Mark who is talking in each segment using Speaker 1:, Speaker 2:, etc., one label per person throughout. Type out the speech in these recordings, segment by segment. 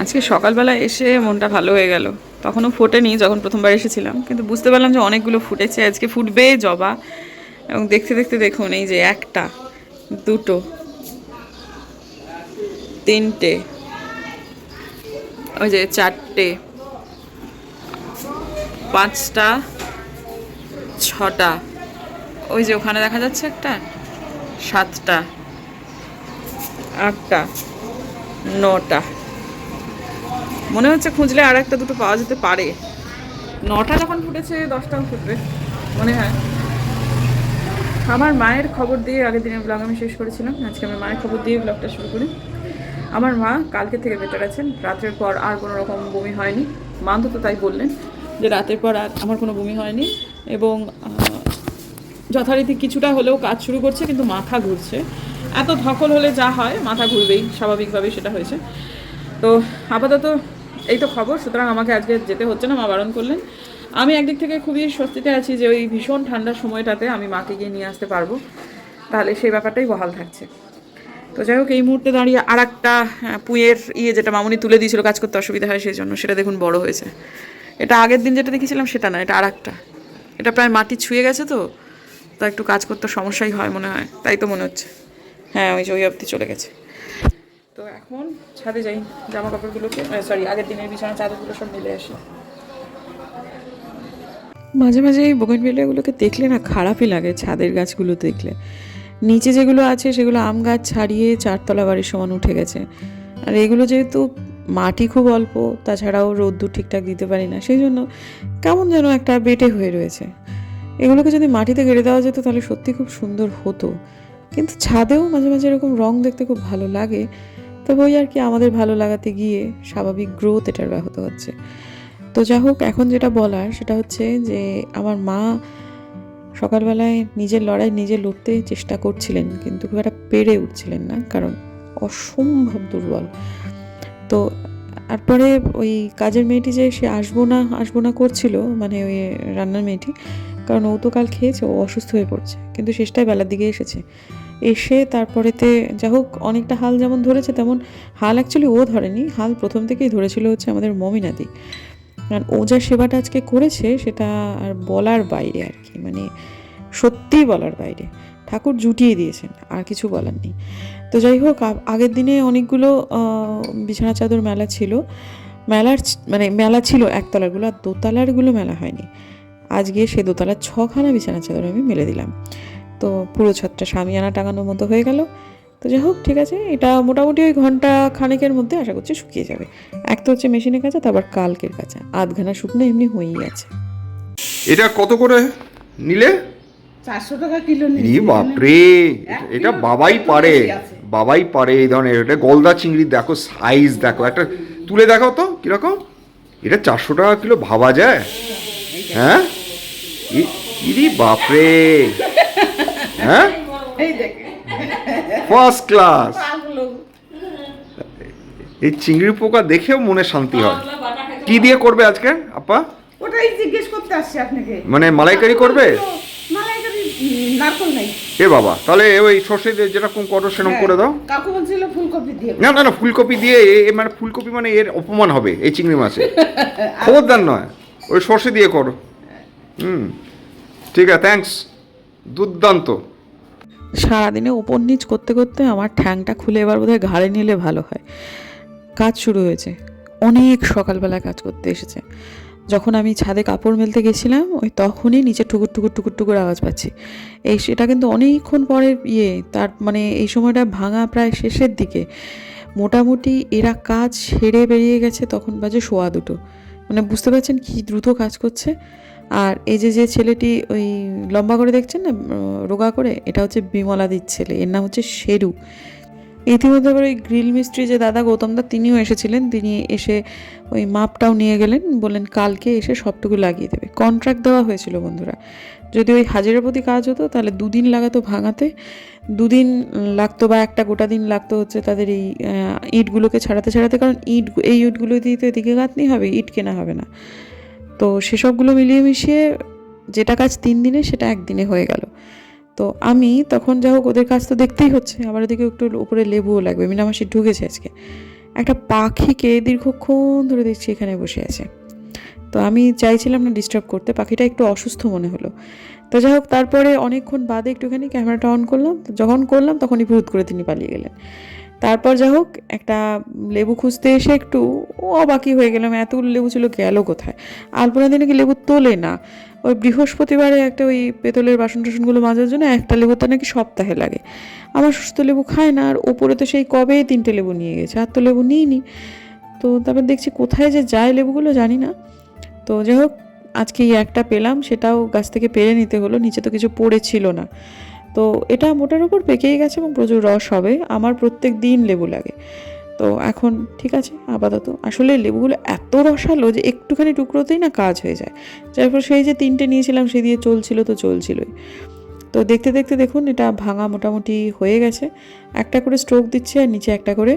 Speaker 1: আজকে সকালবেলা এসে মনটা ভালো হয়ে গেল। তখনও ফোটেনি যখন প্রথমবার এসেছিলাম। কিন্তু বুঝতে পারলাম যে অনেকগুলো ফুটেছে। আজকে ফুটবে জবা। এবং দেখতে দেখতে দেখুন এই যে একটা, দুটো, তিনটে, ওই যে চারটে, পাঁচটা, ছটা, ওই যে ওখানে দেখা যাচ্ছে একটা, সাতটা, আটটা, নটা। মনে হচ্ছে খুঁজলে আর একটা দুটো পাওয়া যেতে পারে। নটা যখন ফুটেছে, দশটাও ফুটবে, মনে হয়। আমার মায়ের খবর দিয়ে আগের দিনের ব্লগ আমি শেষ করেছিলাম। আজকে আমি মায়ের খবর দিয়ে ব্লগটা শুরু করি। আমার মা কালকে থেকে বেটার আছেন। রাতের পর আর কোনো রকম বমি হয়নি। মা তো তাই বললেন যে রাতের পর আর আমার কোনো বমি হয়নি এবং যথারীতি কিছুটা হলেও কাজ শুরু করছে, কিন্তু মাথা ঘুরছে। এত ধকল হলে যা হয়, মাথা ঘুরবেই, স্বাভাবিকভাবেই সেটা হয়েছে। তো আপাতত এই তো খবর, সুতরাং আমাকে আজকে যেতে হচ্ছে না, মা বারণ করলেন। আমি একদিক থেকে খুবই স্বস্তিতে আছি যে ওই ভীষণ ঠান্ডার সময়টাতে আমি মাকে গিয়ে নিয়ে আসতে পারব। তাহলে সেই ব্যাপারটাই বহাল থাকছে। তো যাই হোক, এই মুহূর্তে দাঁড়িয়ে আর একটা পুঁয়ের ইয়ে যেটা মামুনি তুলে দিয়েছিল, কাজ করতে অসুবিধা হয় সেই জন্য, সেটা দেখুন বড় হয়েছে। এটা আগের দিন যেটা দেখেছিলাম সেটা না, এটা আর একটা এটা প্রায় মাটি ছুঁয়ে গেছে তো, তা একটু কাজ করতে সমস্যাই হয় মনে হয়, তাই তো মনে হচ্ছে। হ্যাঁ ওই যে ওই অবধি চলে গেছে। তো এখন ছাদে যাই জামা কাপড়গুলোকে সরি আগের দিনের বিছানা চাদরগুলো সব মিলে আসি। মাঝে মাঝে এই বোগেনভেলিয়াগুলোকে দেখলে না খারাপই লাগে, ছাদের গাছগুলো দেখলে। নিচে যেগুলো আছে, সেগুলো আম গাছ ছাড়িয়ে চারতলা বাড়ির সমান উঠে গেছে। আর এগুলো যেহেতু মাটি খুব অল্প, তাছাড়াও রোদ্দুর ঠিকঠাক দিতে পারি না, সেই জন্য কেমন যেন একটা বেটে হয়ে রয়েছে। এগুলোকে যদি মাটিতে গেড়ে দেওয়া যেত, তাহলে সত্যি খুব সুন্দর হতো। কিন্তু ছাদেও মাঝে মাঝে এরকম রং দেখতে খুব ভালো লাগে। তবে ওই আর কি আমাদের ভালো লাগাতে গিয়ে স্বাভাবিক গ্রোথ এটার ব্যাহত হচ্ছে। তো যাই হোক, এখন যেটা বলার সেটা হচ্ছে যে আমার মা সকালবেলায় নিজের লড়াই নিজে লড়তে চেষ্টা করছিলেন, কিন্তু খুব একটা পেরে উঠছিলেন না, কারণ অসম্ভব দুর্বল। তো তারপরে ওই কাজের মেয়েটি যে সে আসব না আসব না করছিল মানে ওই রান্নার মেয়েটি, কারণ ও তো কাল খেয়েছে, ও অসুস্থ হয়ে পড়ছে, কিন্তু শেষটায় বেলার দিকে এসেছে। এসে তারপরেতে যা হোক, অনেকটা হাল যেমন ধরেছে তেমন হাল অ্যাকচুয়ালি ও ধরেনি। হাল প্রথম থেকেই ধরেছিল হচ্ছে আমাদের মমিনাদি। কারণ ও যা সেবাটা আজকে করেছে সেটা আর বলার বাইরে আর কি মানে সত্যিই বলার বাইরে। ঠাকুর জুটিয়ে দিয়েছেন, আর কিছু বলার নেই। তো যাই হোক আগের দিনে অনেকগুলো বিছানা চাদর মেলা ছিল। মেলার মানে মেলা ছিল একতলারগুলো, আর দোতলারগুলো মেলা হয়নি। আজকে সে দোতলার ছখানা বিছানা চাদর আমি মেলে দিলাম। তো পুরো ছত্রটা সামিয়ানা টাঙানোর মতো হয়ে গেল। তো যাই হোক ঠিক আছে এটা মোটামুটি ওই ঘণ্টা খানেকের মধ্যে আশা করছি শুকিয়ে যাবে। এক তো হচ্ছে মেশিনে কাঁচা তারপর কালকের কাঁচা। আধখানা শুকনো এমনি হয়েই আছে।
Speaker 2: এটা কত করে নিলে?
Speaker 3: চারশো টাকা কিলো
Speaker 2: ই বাপরে এটা বাবাই পারে বাবাই পারে এই ধরনের। এটা গলদা চিংড়ি দেখো সাইজ দেখো। একটা তুলে দেখো তো কীরকম? এটা চারশো টাকা কিলো ভাবা যায়? হ্যাঁ ইরি বাপরে। হ্যাঁ? ফার্স্ট ক্লাস এই চিংড়ি পোকা দেখেও মনে শান্তি হয়। কি দিয়ে করবে আজকে আপা?
Speaker 3: ওটাই জিজ্ঞেস করতে আসছি আপনাকে।
Speaker 2: মানে মালাইকারি করবে? এ বাবা তাহলে ওই সর্ষে দিয়ে যেরকম করো সেরকম করে দাও।
Speaker 3: হ্যাঁ, কাকু বলছিল ফুলকপি দিয়ে।
Speaker 2: না না না ফুলকপি দিয়ে এ- মানে ফুলকপি মানে এর অপমান হবে এই চিংড়ি মাছে। খবরদার নয় ওই সর্ষে দিয়ে করো। হুম ঠিক আছে থ্যাঙ্কস দুর্দান্ত।
Speaker 1: সারাদিনে ওপর নিচ করতে করতে আমার ঠ্যাংটা খুলে এবার বোধহয় ঘাড়ে নিলে ভালো হয়। কাজ শুরু হয়েছে। অনেক সকালবেলা কাজ করতে এসেছে। যখন আমি ছাদে কাপড় মেলতে গেছিলাম, ওই তখনই নিচে টুকুর টুকুর টুকুর টুকুর আওয়াজ পাচ্ছি। এই সেটা কিন্তু অনেকক্ষণ পরে ইয়ে তার মানে এই সময়টা ভাঙা প্রায় শেষের দিকে। মোটামুটি এরা কাজ সেরে বেরিয়ে গেছে, তখন বাজে শোয়া দুটো। মানে বুঝতে পারছেন কি দ্রুত কাজ করছে? আর এই যে যে ছেলেটি ওই লম্বা করে দেখছেন না রোগা করে, এটা হচ্ছে বিমলাদির ছেলে, এর নাম হচ্ছে শেরু। ইতিমধ্যে আবার ওই গ্রিল মিস্ত্রি যে দাদা গৌতম দা, তিনিও এসেছিলেন, তিনি এসে ওই মাপটাও নিয়ে গেলেন, বললেন কালকে এসে সবটুকু লাগিয়ে দেবে। কন্ট্রাক্ট দেওয়া হয়েছিল বন্ধুরা। যদি ওই হাজিরা প্রতি কাজ হতো, তাহলে দুদিন লাগাতো ভাঙাতে, দুদিন লাগতো বা একটা গোটা দিন লাগতো হচ্ছে তাদের এই ইটগুলোকে ছাড়াতে ছাড়াতে, কারণ ইট, এই ইটগুলো দিয়ে তো এদিকে গাঁথনি হবে, ইট কেনা হবে না। তো সেসবগুলো মিলিয়ে মিশিয়ে যেটা কাজ তিন দিনে, সেটা একদিনে হয়ে গেল। তো আমি তখন যা হোক ওদের কাজ তো দেখতেই হচ্ছে, আবার ওদিকে একটু উপরে লেবুও লাগবে। মিনামাসি ঢুকেছে আজকে। একটা পাখিকে দীর্ঘক্ষণ ধরে দেখছি এখানে বসে আছে। তো আমি চাইছিলাম না ডিস্টার্ব করতে, পাখিটা একটু অসুস্থ মনে হলো। তো যাই হোক, তারপরে অনেকক্ষণ বাদে একটুখানি ক্যামেরাটা অন করলাম। যখন করলাম, তখনই ভূত করে তিনি পালিয়ে গেলেন। তারপর যা হোক, একটা লেবু খুঁজতে এসে একটু ও অবাকি হয়ে গেলাম এতগুলো লেবু ছিল গেল কোথায়? আলপনা দিনে কি লেবু তোলে না। ওই বৃহস্পতিবারে একটা ওই পেতলের বাসন টাসনগুলো মাজার জন্য একটা লেবু তো নাকি সপ্তাহে লাগে। আমার সুস্থ লেবু খায় না, আর ওপরে তো সেই কবে তিনটে লেবু নিয়ে গেছে, আর তো লেবু নিইনি। তো তারপর দেখছি কোথায় যে যায় লেবুগুলো জানি না। তো যাই হোক, আজকে একটা পেলাম, সেটাও গাছ থেকে পেরে নিতে হলো, নিচে তো কিছু পড়েছিল না। তো এটা মোটার উপর পেকেই গেছে এবং প্রচুর রস হবে। আমার প্রত্যেক দিন লেবু লাগে। তো এখন ঠিক আছে, আপাতত। আসলে লেবুগুলো এত রসালো যে একটুখানি টুকরোতেই না কাজ হয়ে যায়। যার ফলে সেই যে তিনটে নিয়েছিলাম সে দিয়ে চলছিল তো চলছিলই। তো দেখতে দেখতে দেখুন, এটা ভাঙা মোটামুটি হয়ে গেছে। একটা করে স্ট্রোক দিচ্ছে আর নিচে একটা করে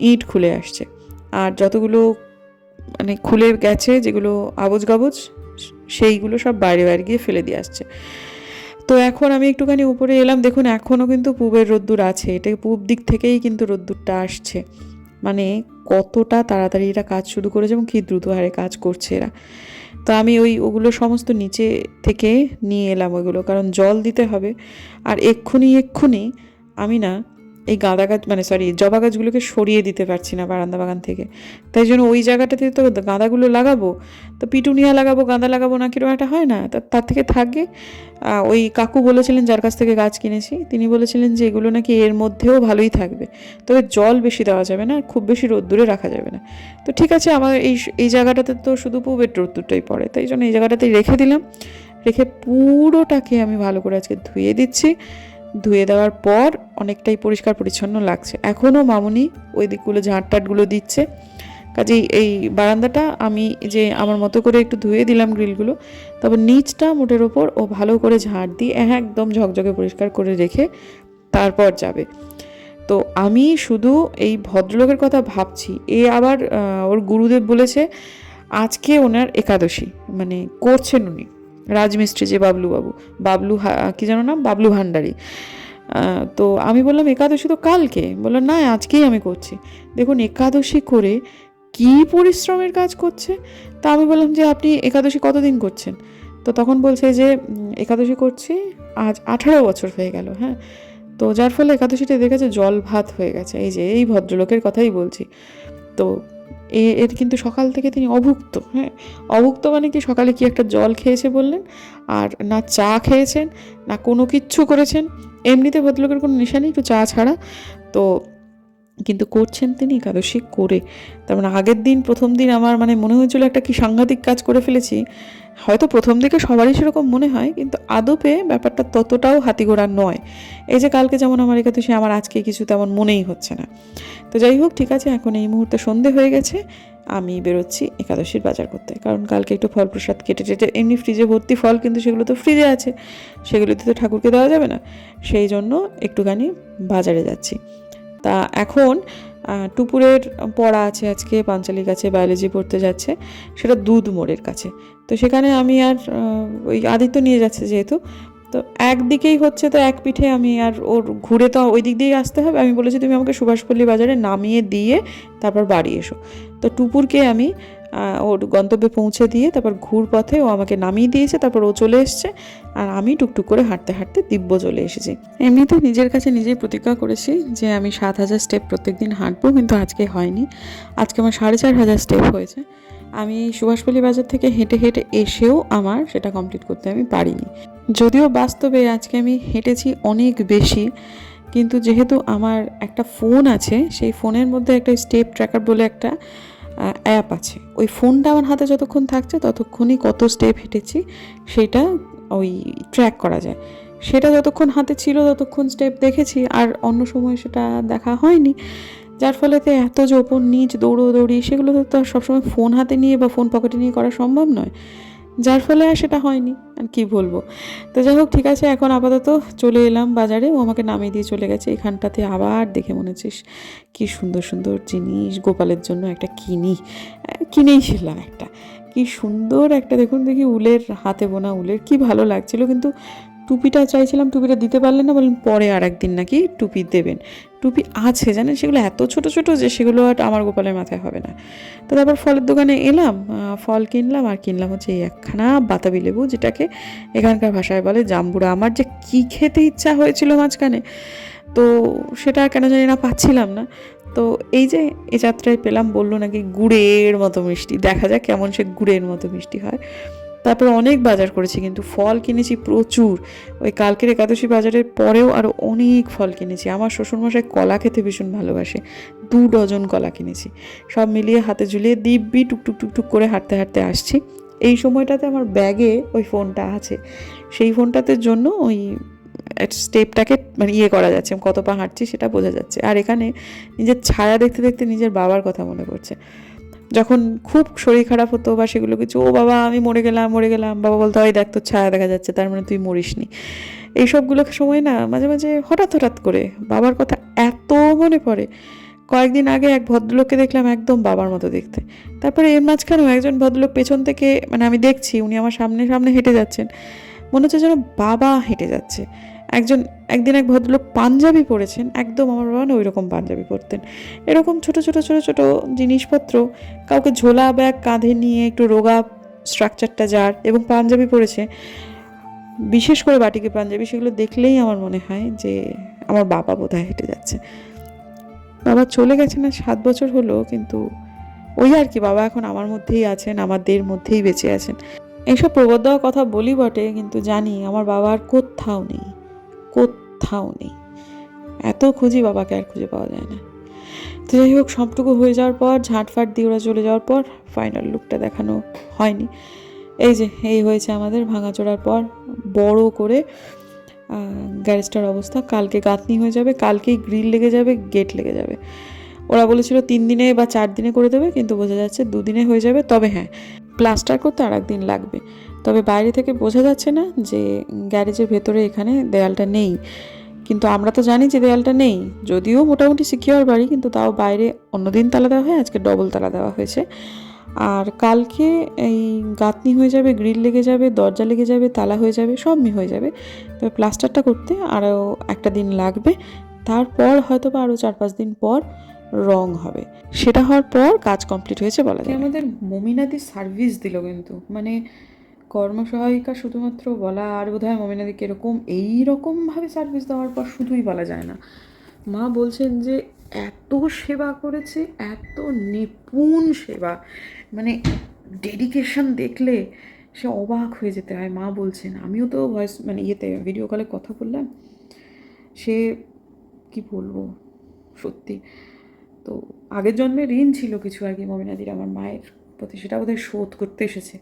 Speaker 1: ইট খুলে আসছে। আর যতগুলো মানে খুলে গেছে যেগুলো আবজ গাবজ সেইগুলো সব বাইরে বাইরে গিয়ে ফেলে দিয়ে আসছে। তো এখন আমি একটুখানি উপরে এলাম। দেখুন এখনও কিন্তু পূবের রোদ্দুর আছে। এটা পূব দিক থেকেই কিন্তু রোদ্দুরটা আসছে। মানে কতটা তাড়াতাড়ি এরা কাজ শুরু করেছে এবং কী দ্রুত হারে কাজ করছে এরা। তো আমি ওই, ওগুলো সমস্ত নিচে থেকে নিয়ে এলাম ওইগুলো, কারণ জল দিতে হবে। আর এক্ষুনি এক্ষুনি আমি না এই গাঁদা গাছ মানে সরি জবা গাছগুলোকে সরিয়ে দিতে পারছি না বারান্দা বাগান থেকে। তাই জন্য ওই জায়গাটাতে তো গাঁদাগুলো লাগাবো, তো পিটুনিয়া লাগাবো, গাঁদা লাগাবো না কীরকম একটা হয় না? তা- তার থেকে থাকে। ওই কাকু বলেছিলেন, যার কাছ থেকে গাছ কিনেছি, তিনি বলেছিলেন যে এগুলো নাকি এর মধ্যেও ভালোই থাকবে। তবে জল বেশি দেওয়া যাবে না, খুব বেশি রোদ্দুরে রাখা যাবে না। তো ঠিক আছে, আমার এই এই জায়গাটাতে তো শুধু পুবের রোদ্দুরটাই পড়ে, তাই জন্য এই জায়গাটাতেই রেখে দিলাম। রেখে পুরোটাকে আমি ভালো করে আজকে ধুয়ে দিচ্ছি। ধুয়ে দেওয়ার পর অনেকটাই পরিষ্কার পরিচ্ছন্ন লাগছে। এখনও মামুনি ওই দিকগুলো ঝাঁট টাটগুলো দিচ্ছে, কাজেই এই বারান্দাটা আমি যে আমার মতো করে একটু ধুয়ে দিলাম গ্রিলগুলো, তবে নিচটা মোটের ওপর ও ভালো করে ঝাঁট দিয়ে একদম ঝকঝকে পরিষ্কার করে রেখে তারপর যাবে। তো আমি শুধু এই ভদ্রলোকের কথা ভাবছি, এ আবার ওর গুরুদেব বলেছে, আজকে ওনার একাদশী মানে করছেন উনি। রাজমিস্ত্রি যে বাবলু বাবু বাবলু কি জানো নাম? বাবলু ভান্ডারী। তো আমি বললাম, একাদশী তো কালকে। বলল, না, আজকেই আমি করছি। দেখুন, একাদশী করে কি পরিশ্রমের কাজ করছে? তা আমি বললাম যে, আপনি একাদশী কতদিন করছেন? তো তখন বলছে যে একাদশী করছি আজ আঠারো বছর হয়ে গেল। হ্যাঁ? তো যার ফলে একাদশীতে দেখেছে জল ভাত হয়ে গেছে। এই যে, এই ভদ্রলোকের কথাই বলছি। তো এর কিন্তু সকাল থেকে তিনি অভুক্ত হ্যাঁ? অভুক্ত মানে কি? সকালে কি একটা জল খেয়েছে বললেন, আর না চা খেয়েছেন, না কোনো কিচ্ছু করেছেন, এমনিতে ভদ্রলোকের কোনো নেশা নেই একটু চা ছাড়া। তো কিন্তু করছেন তিনি একাদশী করে। তার মানে আগের দিন, প্রথম দিন আমার মানে মনে হয়েছিল একটা কি সাংঘাতিক কাজ করে ফেলেছি। হয়তো প্রথম দিকে সবারই সেরকম মনে হয়, কিন্তু আদপে ব্যাপারটা ততটাও হাতিগোড়া নয়। এই যে কালকে যেমন আমার একাদশী, আমার আজকে কিছু তেমন মনেই হচ্ছে না। তো যাই হোক, ঠিক আছে, এখন এই মুহূর্তে সন্ধে হয়ে গেছে। আমি বেরোচ্ছি একাদশীর বাজার করতে। কারণ কালকে একটু ফল প্রসাদ কেটে টেটে, এমনি ফ্রিজে ভর্তি ফল, কিন্তু সেগুলো তো ফ্রিজে আছে। সেগুলোতে তো ঠাকুরকে দেওয়া যাবে না। সেই জন্য একটুখানি বাজারে যাচ্ছি। তা এখন টুপুরের পড়া আছে আজকে, পাঞ্চালির কাছে, বায়োলজি পড়তে যাচ্ছে, সেটা দুধ মোড়ের কাছে। তো সেখানে আমি আর ওই আদিত্য নিয়ে যাচ্ছে যেহেতু তো একদিকেই হচ্ছে তো এক পিঠে আমি আর ওর ঘুরে তো ওই দিক দিয়েই আসতে হবে। আমি বলেছি, তুমি আমাকে সুভাষপল্লী বাজারে নামিয়ে দিয়ে তারপর বাড়ি এসো। তো টুপুরকে আমি ওর গন্তব্যে পৌঁছে দিয়ে তারপর ঘুর পথে ও আমাকে নামিয়ে দিয়েছে, তারপর ও চলে এসছে। আর আমি টুকটুক করে হাঁটতে হাঁটতে দিব্য চলে এসেছি। এমনিতে নিজের কাছে নিজেই প্রতিজ্ঞা করেছি যে আমি সাত হাজার স্টেপ প্রত্যেকদিন হাঁটবো, কিন্তু আজকে হয়নি। আজকে আমার সাড়ে চার হাজার স্টেপ হয়েছে। আমি সুভাষপল্লী বাজার থেকে হেঁটে হেঁটে এসেও আমার সেটা কমপ্লিট করতে আমি পারিনি। যদিও বাস্তবে আজকে আমি হেঁটেছি অনেক বেশি, কিন্তু যেহেতু আমার একটা ফোন আছে, সেই ফোনের মধ্যে একটা স্টেপ ট্র্যাকার বলে একটা অ্যাপ আছে। ওই ফোনটা আমার হাতে যতক্ষণ থাকছে, ততক্ষণই কত স্টেপ হেঁটেছি, সেটা ওই ট্র্যাক করা যায়। সেটা যতক্ষণ হাতে ছিল, ততক্ষণ স্টেপ দেখেছি, আর অন্য সময় সেটা দেখা হয়নি। যার ফলেতে এত যে ওপর নিচ দৌড়োদৌড়ি সেগুলো তো আর সবসময় ফোন হাতে নিয়ে বা ফোন পকেটে নিয়ে করা সম্ভব নয়। যার ফলে আর সেটা হয়নি, আর কি বলব? তো যাই হোক, ঠিক আছে, এখন আপাতত চলে এলাম বাজারে। ও আমাকে নামিয়ে দিয়ে চলে গেছে। এখানটাতে আবার দেখে মনে হচ্ছিস কি সুন্দর সুন্দর জিনিস। গোপালের জন্য একটা কিনি। কিনেই ছিলাম একটা। কি সুন্দর একটা, দেখুন দেখি উলের হাতে বোনা উলের। কি ভালো লাগছিল, কিন্তু টুপিটা চাইছিলাম, টুপিটা দিতে পারলেন না, বললেন পরে আর একদিন নাকি টুপি দেবেন। টুপি আছে জানেন? সেগুলো এত ছোট ছোট যে সেগুলো আর আমার গোপালের মাথায় হবে না। তো তারপর ফলের দোকানে এলাম ফল কিনলাম, আর কিনলাম হচ্ছে এই একখানা বাতাবি লেবু, যেটাকে এখানকার ভাষায় বলে জাম্বুরা আমার যে কী খেতে ইচ্ছা হয়েছিল মাঝখানে। তো সেটা কেন জানি না পাচ্ছিলাম না। তো এই যে এই যাত্রায় পেলাম, বলল নাকি গুড়ের মতো মিষ্টি, দেখা যাক কেমন সে গুড়ের মতো মিষ্টি হয়। তারপর অনেক বাজার করেছি, কিন্তু ফল কিনেছি প্রচুর। ওই কালকের একাদশী বাজারের পরেও আরও অনেক ফল কিনেছি। আমার শ্বশুরমশাই কলা খেতে ভীষণ ভালোবাসে। দু ডজন কলা কিনেছি। সব মিলিয়ে হাতে ঝুলিয়ে দিব্যি টুকটুক টুকটুক করে হাঁটতে হাঁটতে আসছি। এই সময়টাতে আমার ব্যাগে ওই ফোনটা আছে। সেই ফোনটাতে জন্য ওই স্টেপটাকে মানে ইয়ে করা যাচ্ছে, কত পা হাঁটছি সেটা বোঝা যাচ্ছে। আর এখানে নিজের ছায়া দেখতে দেখতে নিজের বাবার কথা মনে পড়ছে। যখন খুব শরীর খারাপ হতো বা সেগুলো কিছু, ও বাবা, আমি মরে গেলাম মরে গেলাম। বাবা বলতো ওই দেখ, তোর ছায়া দেখা যাচ্ছে, তার মানে তুই মরিসনি। এইসবগুলো সময় না, মাঝে মাঝে হঠাৎ হঠাৎ করে বাবার কথা এত মনে পড়ে। কয়েকদিন আগে এক ভদ্রলোককে দেখলাম একদম বাবার মতো দেখতে। তারপরে এর মাঝখানেও একজন ভদ্রলোক পেছন থেকে মানে আমি দেখছি, উনি আমার সামনে সামনে হেঁটে যাচ্ছেন। মনে হচ্ছে যেন বাবা হেঁটে যাচ্ছে। একজন, একদিন এক ভদ্রলোক পাঞ্জাবি পরেছেন, একদম আমার বাবা না ওই রকম পাঞ্জাবি পরতেন। এরকম ছোট ছোট ছোট ছোট জিনিসপত্র, কাউকে ঝোলা ব্যাগ কাঁধে নিয়ে একটু রোগা স্ট্রাকচারটা যার এবং পাঞ্জাবি পরেছে। বিশেষ করে বাটিকে পাঞ্জাবি, সেগুলো দেখলেই আমার মনে হয় যে আমার বাবা বোধহয় হেঁটে যাচ্ছে। বাবা চলে গেছেন না সাত বছর হলো, কিন্তু ওই আর কি, বাবা এখন আমার মধ্যেই আছেন, আমাদের মধ্যেই বেঁচে আছেন। এইসব প্রবাদ দেওয়ার কথা বলি বটে, কিন্তু জানি আমার বাবা আর কোথাও নেই। কোথাও নেই। এত খুঁজি বাবাকে আর খুঁজে পাওয়া যায় না। তো যাই হোক, সবটুকু হয়ে যাওয়ার পর, ঝাঁটফাট দিয়ে ওরা চলে যাওয়ার পর ফাইনাল লুকটা দেখানো হয়নি। এই যে, এই হয়েছে আমাদের ভাঙাচোরার পর। বড় করে গ্যারেজটার অবস্থা। কালকে গাঁথনি হয়ে যাবে, কালকেই গ্রিল লেগে যাবে গেট লেগে যাবে। ওরা বলেছিল তিন দিনে বা চার দিনে করে দেবে, কিন্তু বোঝা যাচ্ছে দুদিনে হয়ে যাবে। তবে হ্যাঁ প্লাস্টার করতে আর একদিন লাগবে। তবে বাইরে থেকে বোঝা যাচ্ছে না যে গ্যারেজের ভেতরে এখানে দেয়ালটা নেই। কিন্তু আমরা তো জানি যে দেয়ালটা নেই। যদিও মোটামুটি সিকিওর বাড়ি, কিন্তু তাও বাইরে অন্যদিন তালা দেওয়া হয়, আজকে ডবল তালা দেওয়া হয়েছে। আর কালকে এই গাঁথনি হয়ে যাবে, গ্রিল লেগে যাবে, দরজা লেগে যাবে, তালা হয়ে যাবে সব মি হয়ে যাবে। তবে প্লাস্টারটা করতে আরও একটা দিন লাগবে। তারপর হয়তো বা আরও চার পাঁচ দিন পর রং হবে। সেটা হওয়ার পর কাজ কমপ্লিট হয়েছে বলা যায়। আমাদের মমিনাদি সার্ভিস দিল কিন্তু। মানে কর্মসহায়িকা শুধুমাত্র বলা আর বোধহয় মমিনাদিকে এরকম এই রকমভাবে সার্ভিস দেওয়ার পর শুধুই বলা যায় না। মা বলছেন যে, এত সেবা করেছে, এত নিপুণ সেবা। মানে ডেডিকেশন দেখলে সে অবাক হয়ে যেতে হয়। মা বলছেন, আমিও তো ভয়েস মানে ইয়েতে ভিডিও কলে কথা বললাম। সে কি বলব? সত্যি। তো আগের জন্মে ঋণ ছিল কিছু আর কি মমিনাদির আমার মায়ের প্রতি। সেটা বোধহয় শোধ করতে এসেছে।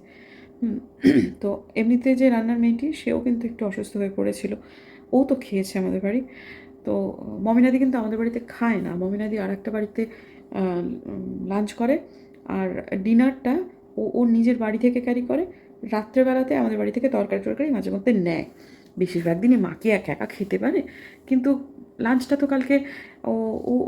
Speaker 1: তো এমনিতে যে রান্নার মেয়েটি, সেও কিন্তু একটু অসুস্থ হয়ে পড়েছিল। ও তো খেয়েছে আমাদের বাড়ি। তো মমিনাদি কিন্তু আমাদের বাড়িতে খায় না। মমিনাদি আর একটা বাড়িতে লাঞ্চ করে। আর ডিনারটা ও ওর নিজের বাড়ি থেকে ক্যারি করে। রাত্রেবেলাতে আমাদের বাড়ি থেকে তরকারি টরকারি মাঝে মধ্যে নেয়। বেশিরভাগ দিনই মাকে একা একা খেতে পারে। কিন্তু লাঞ্চটা তো কালকে ও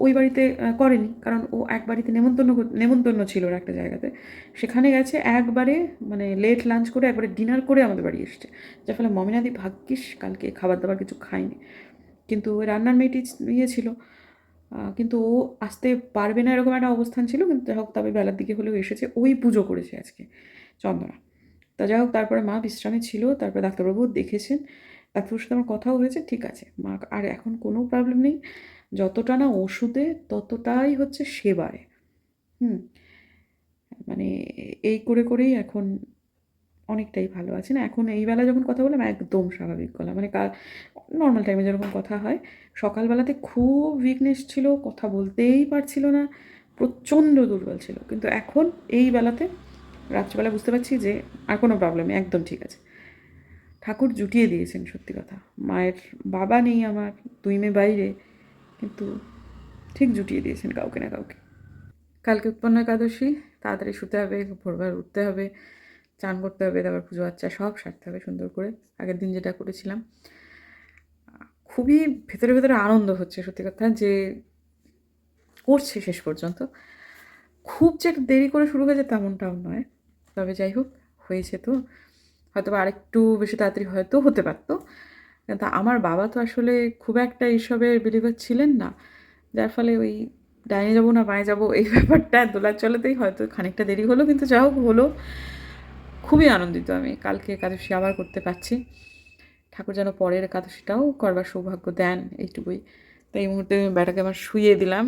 Speaker 1: ওই বাড়িতে করেনি। কারণ ও এক বাড়িতে নেমন্তন্ন নেমন্তন্ন ছিল ওর একটা জায়গাতে। সেখানে গেছে, একবারে মানে লেট লাঞ্চ করে একবারে ডিনার করে আমাদের বাড়ি এসছে। যার ফলে মমিনাদি ভাগ্যিস কালকে খাবার দাবার কিছু খায়নি। কিন্তু ওই রান্নার মেয়েটি ইয়ে ছিল। কিন্তু ও আসতে পারবে না এরকম একটা অবস্থান ছিল। কিন্তু যাই হোক, তবে বেলার দিকে হলেও এসেছে। ওই পুজো করেছে আজকে চন্দনা। তা যাই হোক, তারপরে মা বিশ্রামে ছিল। তারপরে ডাক্তারবাবু দেখেছেন। ডাক্তারবাবুর সাথে আমার কথাও হয়েছে, ঠিক আছে। মা, আর এখন কোনো প্রবলেম নেই। যতটা না ওষুধে, ততটাই হচ্ছে সেবায়। হুম? মানে এই করে করেই এখন অনেকটাই ভালো আছে না? এখন এই বেলা যখন কথা বললাম, একদম স্বাভাবিক গলা। মানে কাল নর্মাল টাইমে যেরকম কথা হয়, সকালবেলাতে খুব উইকনেস ছিল, কথা বলতেই পারছিল না, প্রচণ্ড দুর্বল ছিল। কিন্তু এখন এই বেলাতে রাত্রিবেলা বুঝতে পারছি যে আর কোনো প্রবলেম একদম ঠিক আছে। ঠাকুর জুটিয়ে দিয়েছেন, সত্যি কথা। মায়ের বাবা নেই আমার, দুই মেয়ে বাইরে, কিন্তু ঠিক জুটিয়ে দিয়েছেন কাউকে না কাউকে। কালকে উৎপন্ন একাদশী, তাড়াতাড়ি শুতে হবে ভোরবার উঠতে হবে, চান করতে হবে, তারপর পুজো আচ্চা সব সারতে হবে সুন্দর করে, আগের দিন যেটা করেছিলাম। খুবই ভেতরে ভেতরে আনন্দ হচ্ছে, সত্যি কথা, যে করছে শেষ পর্যন্ত। খুব যে দেরি করে শুরু হয়েছে তেমনটাও নয়, তবে যাই হোক, হয়েছে তো। হয়তো আরেকটু বেশি তাড়াতাড়ি হয়তো হতে পারতো। তা আমার বাবা তো আসলে খুব একটা এইসবের বিলিভার ছিলেন না। যার ফলে ওই ডাইনে যাব না, বাঁয়ে যাব এই ব্যাপারটা দোলার চলেতেই হয়তো খানিকটা দেরি হলো, কিন্তু যা হোক হলো খুবই আনন্দিত আমি। কালকে একাদশী আবার করতে পারছি। ঠাকুর যেন পরের একাদশীটাও করবার সৌভাগ্য দেন এইটুকুই। তাই এই মুহূর্তে আমি ব্যাটাকে আমার শুয়ে দিলাম।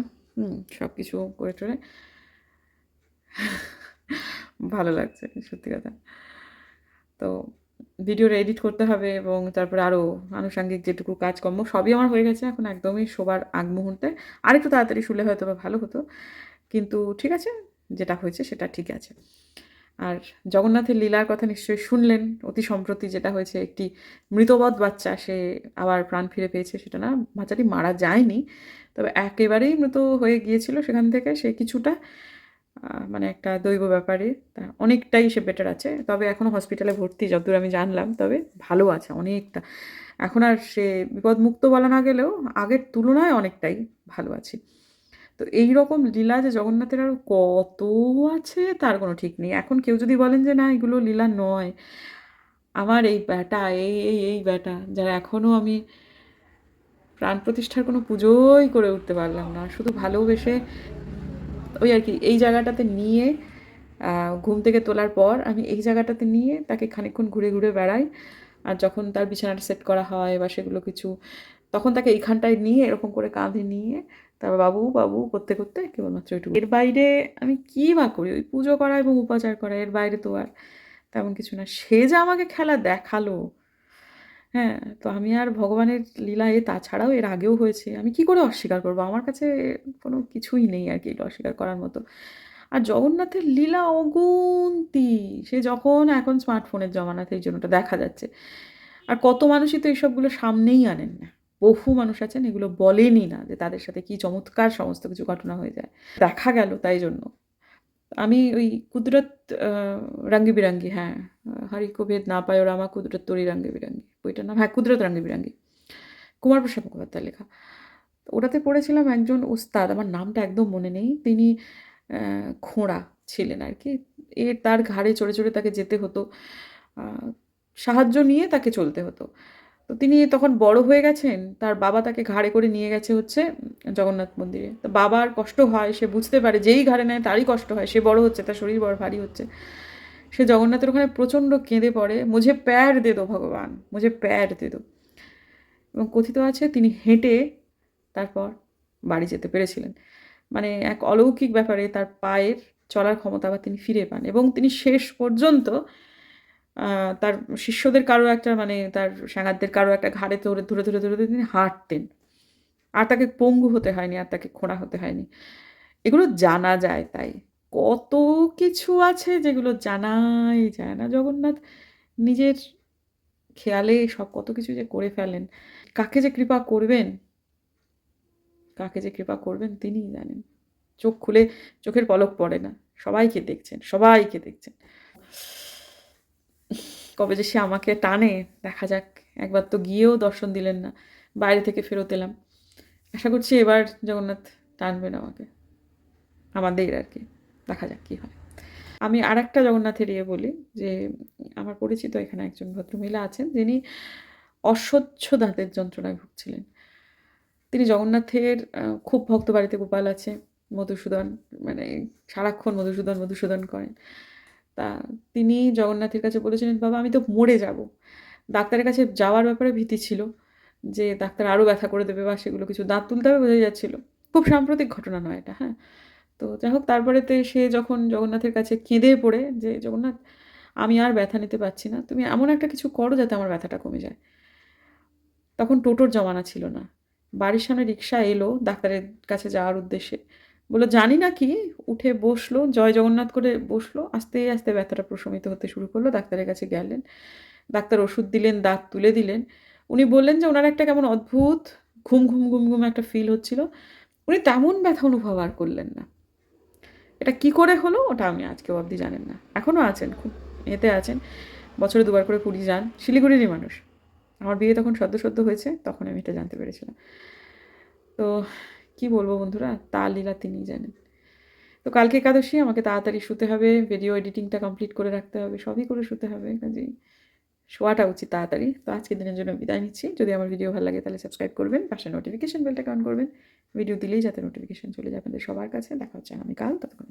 Speaker 1: সব কিছু করে টরে। ভালো লাগছে, সত্যি কথা। তো ভিডিওটা এডিট করতে হবে এবং তারপরে আরও আনুষঙ্গিক যেটুকু কাজকর্ম সবই আমার হয়ে গেছে এখন একদমই শোবার আগ মুহূর্তে। আরেকটু তাড়াতাড়ি শুলে হয়তো বা ভালো হতো। কিন্তু ঠিক আছে, যেটা হয়েছে সেটা ঠিক আছে। আর জগন্নাথের লীলার কথা নিশ্চয়ই শুনলেন, অতি সম্প্রতি যেটা হয়েছে, একটি মৃতবধ বাচ্চা সে আবার প্রাণ ফিরে পেয়েছে, সেটা না বাচ্চাটি মারা যায়নি। তবে একেবারেই মৃত হয়ে গিয়েছিল সেখান থেকে সে কিছুটা। মানে একটা দৈব ব্যাপারে। অনেকটাই সে বেটার আছে। তবে এখনও হসপিটালে ভর্তি যতদূর আমি জানলাম, তবে ভালো আছে অনেকটা। এখন আর সে বিপদমুক্ত বলা না গেলেও আগের তুলনায় অনেকটাই ভালো আছে। তো এই রকম লীলা যে জগন্নাথের আর কত আছে তার কোনো ঠিক নেই। এখন কেউ যদি বলেন যে না, এগুলো লীলা নয়। আমার এই ব্যাটা, এই এই এই ব্যাটা, যারা এখনও আমি প্রাণ প্রতিষ্ঠার কোনো পুজোই করে উঠতে পারলাম না। শুধু ভালোবেসে ওই আর কি, এই জায়গাটাতে নিয়ে ঘুম থেকে তোলার পর আমি এই জায়গাটাতে নিয়ে তাকে খানিকক্ষণ ঘুরে ঘুরে বেড়াই। আর যখন তার বিছানাটা সেট করা হয় বা সেগুলো কিছু, তখন তাকে এইখানটায় নিয়ে এরকম করে কাঁধে নিয়ে তারপর, বাবু বাবু, করতে করতে কেবলমাত্র একটু এর বাইরে আমি কী বা করি? ওই পুজো করা এবং উপাচার করা, এর বাইরে তো আর তেমন কিছু না। সে যে আমাকে খেলা দেখাল হ্যাঁ তো আমি আর ভগবানের লীলা এ তাছাড়াও এর আগেও হয়েছে। আমি কি করে অস্বীকার করব? আমার কাছে কোনো কিছুই নেই আর কি এটা অস্বীকার করার মতো। আর জগন্নাথের লীলা অগুন্তি, সে যখন এখন স্মার্টফোনের জমানাতে, এই জন্যটা দেখা যাচ্ছে। আর কত মানুষই তো এইসবগুলো সামনেই আনেন না। বহু মানুষ আছেন, এগুলো বলেনই না যে তাদের সাথে কি চমৎকার সমস্ত কিছু ঘটনা হয়ে যায়। দেখা গেল তাই জন্য। আমি ওই কুদরত রঙ্গি বিরঙ্গি হ্যাঁ হরি কো না পায় ওরা আমার কুদরত তরি রঙ্গি বিরঙ্গি বইটার নাম হ্যাঁ কুদরত রঙ্গি বিরঙ্গি কুমার প্রসাদ মুখোপাধ্যায় লেখা। ওটাতে পড়েছিলাম একজন ওস্তাদ, আমার নামটা একদম মনে নেই, তিনি খোঁড়া ছিলেন আর কি, এ তার ঘাড়ে চড়ে চড়ে তাকে যেতে হতো সাহায্য নিয়ে তাকে চলতে হতো। তো তিনি তখন বড় হয়ে গেছেন, তার বাবা তাকে ঘাড়ে করে নিয়ে গেছে হচ্ছে জগন্নাথ মন্দিরে। তো বাবার কষ্ট হয়, সে বুঝতে পারে যেই ঘাড়ে নেয় তারই কষ্ট হয়, সে বড় হচ্ছে, তার শরীর বড় ভারী হচ্ছে। সে জগন্নাথের ওখানে প্রচণ্ড কেঁদে পড়ে, মুঝে প্যার দে দো ভগবান, মুঝে প্যার দে দো। এবং কথিত আছে তিনি হেঁটে তারপর বাড়ি যেতে পেরেছিলেন। মানে এক অলৌকিক ব্যাপারে তার পায়ের চলার ক্ষমতা আবার তিনি ফিরে পান এবং তিনি শেষ পর্যন্ত তার শিষ্যদের কারও একটা মানে তার সাঙ্গাতদের কারও একটা ঘাড়ে ধরে ধরে ধরে ধরে ধরে তিনি হাঁটতেন। আর তাকে পঙ্গু হতে হয়নি, আর তাকে খোঁড়া হতে হয়নি। এগুলো জানা যায় তাই। কত কিছু আছে যেগুলো জানাই যায় না। জগন্নাথ নিজের খেয়ালে সব কত কিছু যে করে ফেলেন। কাকে যে কৃপা করবেন? কাকে যে কৃপা করবেন তিনিই জানেন। চোখ খুলে চোখের পলক পড়ে না। সবাইকে দেখছেন সবাইকে দেখছেন। কবে যে সে আমাকে টানে, দেখা যাক। একবার তো গিয়েও দর্শন দিলেন না, বাইরে থেকে ফেরত এলাম। আশা করছি এবার জগন্নাথ টানবেন আমাকে, আমাদের আর কি। দেখা যাক কী হয়। আমি আর একটা জগন্নাথের ইয়ে বলি, যে আমার পরিচিত এখানে একজন ভদ্রমহিলা আছেন, যিনি অসহ্য দাঁতের যন্ত্রণায় ভুগছিলেন। তিনি জগন্নাথের খুব ভক্ত বাড়িতে গোপাল আছে, মধুসূদন মানে সারাক্ষণ মধুসূদন মধুসূদন করেন। তা তিনি জগন্নাথের কাছে বলেছিলেন, বাবা, আমি তো মরে যাব। ডাক্তারের কাছে যাওয়ার ব্যাপারে ভীতি ছিল যে ডাক্তার আরও ব্যথা করে দেবে বা সেগুলো কিছু দাঁত তুলতে হবে বোঝা যাচ্ছিল। খুব সাম্প্রতিক ঘটনা নয় এটা হ্যাঁ। তো যাই হোক, তারপরেতে সে যখন জগন্নাথের কাছে কেঁদে পড়ে যে, জগন্নাথ, আমি আর ব্যথা নিতে পারছি না, তুমি এমন একটা কিছু করো যাতে আমার ব্যথাটা কমে যায়। তখন টোটোর জমানা ছিল না। বাড়ির সামনে রিক্সা এলো ডাক্তারের কাছে যাওয়ার উদ্দেশ্যে। বলল, জানি না কি। উঠে বসল, জয় জগন্নাথ করে বসল, আস্তে আস্তে ব্যথাটা প্রশমিত হতে শুরু করল, ডাক্তারের কাছে গেলেন। ডাক্তার ওষুধ দিলেন, দাঁত তুলে দিলেন। উনি বললেন যে, ওনার একটা কেমন অদ্ভুত, ঘুম ঘুম ঘুম ঘুম একটা ফিল হচ্ছিল। উনি তেমন ব্যথা অনুভব আর করলেন না। এটা কি করে হলো, ওটা আমি আজকেও অবধি জানেন না। এখনও আছেন, খুব এতে আছেন। বছরে দুবার করে পুরী যান। শিলিগুড়িরই মানুষ। আমার বিয়ে তখন সদ্য সদ্য হয়েছে, তখন আমি এটা জানতে পেরেছিলাম। তো কি বলব বন্ধুরা? তা লীলা তিনিই জানেন তো কালকে একাদশী, আমাকে তাড়াতাড়ি শুতে হবে ভিডিও এডিটিংটা কমপ্লিট করে রাখতে হবে, সবই করে শুতে হবে, কাজেই শোয়াটা উচিত তাড়াতাড়ি। তো আজকের দিনের জন্য বিদায় নিচ্ছি। যদি আমার ভিডিও ভালো লাগে তাহলে সাবস্ক্রাইব করবেন, পাশে নোটিফিকেশন বেলটা অন করবেন। ভিডিও দিলেই যাতে নোটিফিকেশন চলে যায় আপনাদের সবার কাছে। দেখা হচ্ছে আগামীকাল, ততক্ষণ।